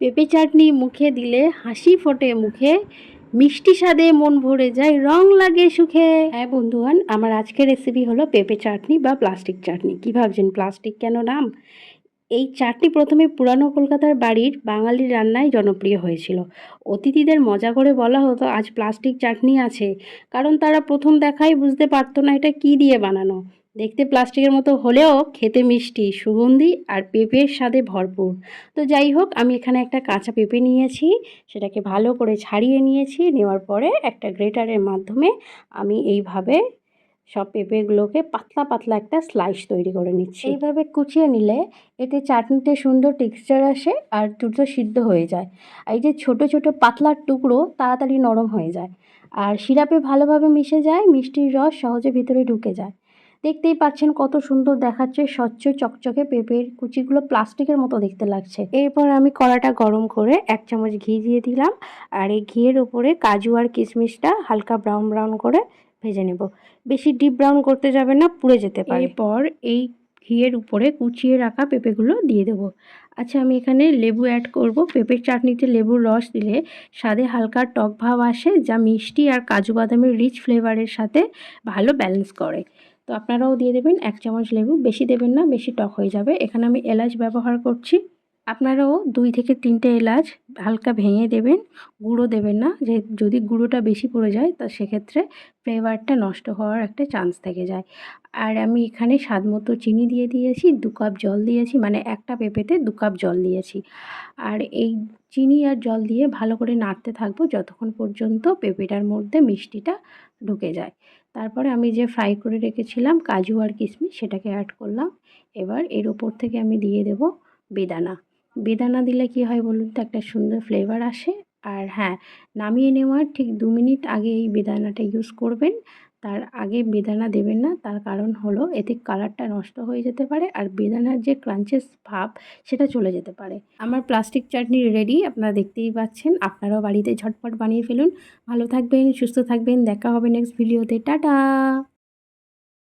পেঁপে চাটনি মুখে দিলে হাসি ফোটে মুখে, মিষ্টি স্বাদে মন ভরে যায়, রং লাগে সুখে। হ্যাঁ বন্ধুগণ, আমার আজকের রেসিপি হলো পেঁপে চাটনি বা প্লাস্টিক চাটনি। কী ভাবছেন প্লাস্টিক কেন নাম? এই চাটনি প্রথমে পুরানো কলকাতার বাড়ির বাঙালির রান্নায় জনপ্রিয় হয়েছিল। অতিথিদের মজা করে বলা হতো, আজ প্লাস্টিক চাটনি আছে। কারণ তারা প্রথম দেখাই বুঝতে পারতো না এটা কী দিয়ে বানানো। দেখতে প্লাস্টিকের মতো হলেও খেতে মিষ্টি, সুগন্ধি আর পেঁপের স্বাদে ভরপুর। তো যাই হোক, আমি এখানে একটা কাঁচা পেঁপে নিয়েছি, সেটাকে ভালো করে ছাড়িয়ে নিয়েছি, নেওয়ার পরে একটা গ্রেটারের মাধ্যমে আমি এইভাবে সব পেঁপেগুলোকে পাতলা পাতলা একটা স্লাইস তৈরি করে নিচ্ছি। এইভাবে কুচিয়ে নিলে এতে চাটনিতে সুন্দর টেক্সচার আসে আর দ্রুত সিদ্ধ হয়ে যায়। এই যে ছোট ছোট পাতলার টুকরো তাড়াতাড়ি নরম হয়ে যায়। আর সিরাপে ভালোভাবে মিশে যায়, মিষ্টির রস সহজে ভিতরে ঢুকে যায়। দেখতেই পাচ্ছেন কত সুন্দর দেখাচ্ছে, স্বচ্ছ, চকচকে পেঁপের কুচিগুলো প্লাস্টিকের মতো দেখতে লাগছে। এরপর আমি কড়াটা গরম করে এক চামচ ঘি দিয়ে দিলাম, আর এই ঘিয়ের উপরে কাজু আর কিশমিশটা হালকা ব্রাউন ব্রাউন করে ভেজে নেব। বেশি ডিপ ব্রাউন করতে যাবে না, পুড়ে যেতে পারে। এরপর এই ঘিয়ের উপরে কুচিয়ে রাখা পেঁপেগুলো দিয়ে দেবো। আচ্ছা আমি এখানে লেবু অ্যাড করব। পেঁপের চাটনিতে লেবুর রস দিলে স্বাদে হালকা টক ভাব আসে, যা মিষ্টি আর কাজু বাদামের রিচ ফ্লেভারের সাথে ভালো ব্যালেন্স করে। তো আপনারাও দিয়ে দেবেন, এক চামচ লেবু। বেশি দেবেন না, বেশি টক হয়ে যাবে। এখানে আমি এলাচ ব্যবহার করছি। আপনারাও দুই থেকে তিনটে এলাচ হালকা ভেঙে দেবেন, গুঁড়ো দেবেন না। যে যদি গুঁড়োটা বেশি পড়ে যায়, তা সেক্ষেত্রে ফ্লেভারটা নষ্ট হওয়ার একটা চান্স থেকে যায়। আর আমি এখানে স্বাদ মতো চিনি দিয়ে দিয়েছি, দু কাপ জল দিয়েছি মানে একটা পেঁপেতে দু কাপ জল দিয়েছি। আর এই চিনি আর জল দিয়ে ভালো করে নাড়তে থাকব যতক্ষণ পর্যন্ত পেঁপেটার মধ্যে মিষ্টিটা ঢুকে যায়। তারপরে আমি যে ফ্রাই করে রেখেছিলাম, কাজু আর কিশমিশ, সেটাকে অ্যাড করলাম। এবার এর ওপর থেকে আমি দিয়ে দেব বেদানা। বেদানা দিলে কি হয় বলুন তো? একটা সুন্দর ফ্লেভার আসে। আর হ্যাঁ নামিয়ে নেওয়ার ঠিক দু মিনিট আগে এই বেদানাটা ইউজ করবেন। তার আগে বেদানা দেবেন না। তার কারণ হলো এতে কালারটা নষ্ট হয়ে যেতে পারে আর বেদানার যে ক্রাঞ্চেস ভাব, সেটা চলে যেতে পারে। আমার প্লাস্টিক চাটনি রেডি আপনারা দেখতেই পাচ্ছেন। আপনারাও বাড়িতে ঝটপট বানিয়ে ফেলুন। ভালো থাকবেন, সুস্থ থাকবেন। দেখা হবে নেক্সট ভিডিওতে টাটা!